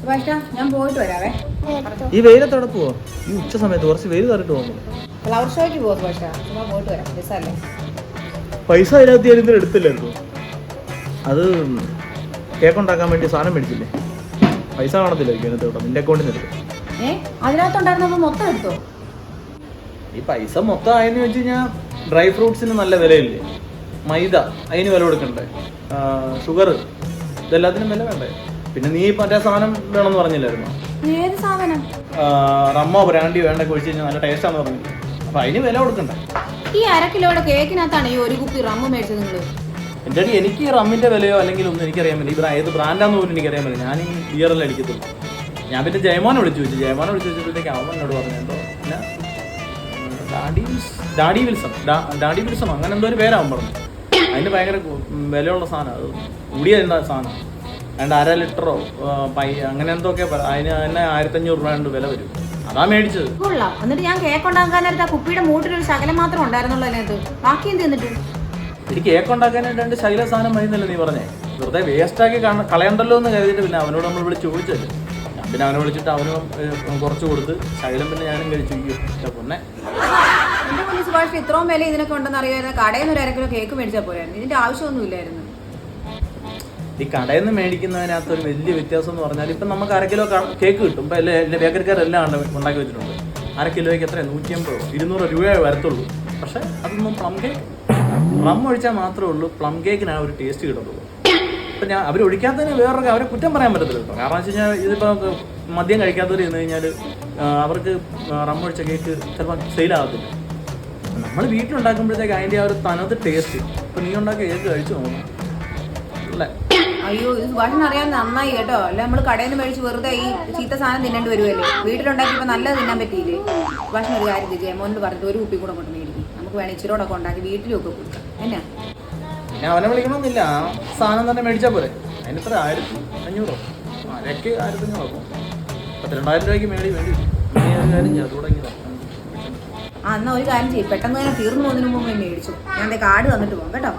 സുഭാഷ ഞാൻ പോയിട്ട് വരാവേ. ഈ വെയിലത്തോടെ പോവോ? ഈ ഉച്ച സമയത്ത് കുറച്ച് വെയിൽ കറിട്ട് പോകുന്നു ഫ്ലവർ ഷോയ്ക്ക് പോകും സുഭാഷ ചുമ്മാ പോയിട്ട് വരാം രസമല്ലേ പൈസ അതിനകത്ത് ഞാൻ ഇന്നലെ എടുത്തില്ലായിരുന്നു. അത് കേക്ക് ഉണ്ടാക്കാൻ വേണ്ടി സാധനം മേടിച്ചില്ലേ? പൈസ കാണത്തില്ലായിരിക്കും അതിനകത്ത് നിന്റെ അക്കൗണ്ടിൽ നിന്ന് എടുക്കും ഏ അതിനകത്തുണ്ടായിരുന്നപ്പോൾ മൊത്തം എടുത്തോ? ഈ പൈസ മൊത്തം ആയെന്ന് വെച്ച് കഴിഞ്ഞാൽ ഡ്രൈ ഫ്രൂട്ട്സിന് നല്ല വിലയില്ലേ? മൈദ അതിന് വില കൊടുക്കണ്ടേ? ഷുഗർ ഇതെല്ലാത്തിനും വില വേണ്ടേ? പിന്നെ നീ മറ്റേ സാധനം വേണമെന്ന് പറഞ്ഞില്ലായിരുന്നോ? ഏത് സാധനം? റമ്മോ ബ്രാൻഡി വേണ്ട കുഴിച്ചു കഴിഞ്ഞാൽ നല്ല ടേസ്റ്റാന്ന് പറഞ്ഞു. അപ്പൊ അതിന് വില കൊടുക്കണ്ട. ഈ അര കിലോയുടെ കേക്കിനകത്താണ് ഈ ഒരു കുപ്പി റമ്മ് മേടിച്ചത് നിങ്ങൾ എന്റെ അടി എനിക്ക് റമ്മിന്റെ വിലയോ അല്ലെങ്കിൽ ഒന്നും എനിക്കറിയാൻ പറ്റില്ല. ഇവർ ഏത് ബ്രാൻഡാന്ന് പോലും എനിക്കറിയാൻ പറ്റില്ല. ഞാൻ ഈ ബിയറെല്ലാം അടിക്കത്തില്ല ഞാൻ പിന്നെ ജയമോനെ വിളിച്ചു ചോദിച്ചു ജയമോനെ വിളിച്ചു ചോദിച്ചപ്പോഴത്തേക്ക് അവൻ എന്നോട് പറഞ്ഞു എന്തോ പിന്നെ ഡാഡി ഡാഡി വിൽസം ഡാഡി വിൽസം. അങ്ങനെ എന്തോ ഒരു പേരാവൻ പറഞ്ഞു. അതിന് ഭയങ്കര വിലയുള്ള സാധനം. അത് കൂടിയ സാധനം? രണ്ട് അര ലിറ്ററോ പൈ അങ്ങനെ എന്തൊക്കെ അതിന് തന്നെ ആയിരത്തഞ്ഞൂറ് രൂപ കൊണ്ട് വില വരും. അതാ മേടിച്ചത്. കൊള്ളാം. എന്നിട്ട് ഞാൻ കേക്ക് ഉണ്ടാക്കാനായിട്ട് ആ കുപ്പിയുടെ മൂട്ടിൽ ഒരു ശകലം മാത്രം ഉണ്ടായിരുന്നുള്ളൂ അതിനകത്ത്. ബാക്കി എന്ത് എന്നിട്ട്? എനിക്ക് കേക്ക് ഉണ്ടാക്കാനായിട്ട് രണ്ട് ശൈല സാധനം മതിയെന്നല്ലേ നീ പറഞ്ഞേ? വെറുതെ വേസ്റ്റ് ആക്കി കളയണ്ടല്ലോ എന്ന് കരുതിയിട്ട് പിന്നെ അവനോട് നമ്മൾ വിളിച്ച് ചോദിച്ചല്ലേ ഞാൻ പിന്നെ അവനെ വിളിച്ചിട്ട് അവനും കുറച്ച് കൊടുത്ത് ശൈലം പിന്നെ ഞാനും കഴിച്ചു. അയ്യോ എന്റെ പൊന്നെ. സുഭാഷ് ഇത്രയും വില ഇതിനൊക്കെ ഉണ്ടെന്ന് അറിയാമായിരുന്നു കടയിൽ നിന്ന് ഒരു അര കിലോ കേക്ക് മേടിച്ചാൽ പോരായിരുന്നു. ഇതിന്റെ ആവശ്യമൊന്നുമില്ലായിരുന്നു. ഈ കടയിൽ നിന്ന് മേടിക്കുന്നതിനകത്ത് ഒരു വലിയ വ്യത്യാസം എന്ന് പറഞ്ഞാൽ ഇപ്പം നമുക്ക് അര കിലോ കേക്ക് കിട്ടും. ഇപ്പം എല്ലാ എല്ലാ ബേക്കറിക്കാരെല്ലാം ഉണ്ട് ഉണ്ടാക്കി വെച്ചിട്ടുണ്ട്. അര കിലോയ്ക്ക് എത്ര നൂറ്റി അമ്പതോ ഇരുന്നൂറ് രൂപയെ വരത്തുള്ളൂ. പക്ഷേ അതൊന്നും പ്ലം കേക്ക് പ്ലം ഒഴിച്ചാൽ മാത്രമേ ഉള്ളൂ. പ്ലം കേക്കിന് ആ ഒരു ടേസ്റ്റ് കിട്ടത്തുള്ളൂ. ഇപ്പം ഞാൻ അവർ ഒഴിക്കാത്തതിന് വേറൊരു അവരെ കുറ്റം പറയാൻ പറ്റത്തില്ല കേട്ടോ. കാരണം വെച്ച് കഴിഞ്ഞാൽ ഇതിപ്പോൾ മദ്യം കഴിക്കാത്തവർ ചെന്ന് കഴിഞ്ഞാൽ അവർക്ക് റം ഒഴിച്ച കേക്ക് ചിലപ്പോൾ സെയിലാകത്തില്ല നമ്മൾ വീട്ടിലുണ്ടാക്കുമ്പോഴത്തേക്ക് അതിന്റെ ആ ഒരു തനത് ടേസ്റ്റ് ഇപ്പം നീ ഉണ്ടാക്കിയ കേക്ക് കഴിച്ചു നോക്കണം അല്ലേ? അയ്യോ ഇത് സുഭാഷിന് അറിയാൻ നന്നായി കേട്ടോ. അല്ല നമ്മൾ കടയിൽ നിന്ന് മേടിച്ച് വെറുതെ ഈ ചീത്ത സാധനം തിന്നേണ്ടി വരുമല്ലേ വീട്ടിലുണ്ടാക്കിയപ്പോൾ നല്ലത് തിന്നാൻ പറ്റിയില്ലേ? സുഭാഷിന് ഒരു കാര്യം ചെയ്യും ജയമോനോട് പറഞ്ഞിട്ട് ഒരു കുപ്പി കൂടെ കൊണ്ട് മേടിക്കും. നമുക്ക് വേണം ഇച്ചിരോടൊക്കെ ഉണ്ടാക്കി വീട്ടിലൊക്കെ കൊടുക്കാം. എന്നാ? പിന്നെ അവനെ വിളിക്കണമെന്നില്ല സാധനം തന്നെ മേടിച്ചാൽ പോരെ. അതിന് എത്ര? ആയിരത്തി അഞ്ഞൂറോ? അരക്ക് ആയിരത്തി അഞ്ഞൂറോ? പത്തിരണ്ടായിരം രൂപയ്ക്ക് മേടി വേണ്ടി ആ എന്നാ ഒരു കാര്യം ചെയ്യും. പെട്ടെന്ന് തന്നെ തീർന്നു പോകുന്നതിന് മുമ്പ് മേടിച്ചു. ഞാൻ കാർഡ് തന്നിട്ട് പോകാം കേട്ടോ.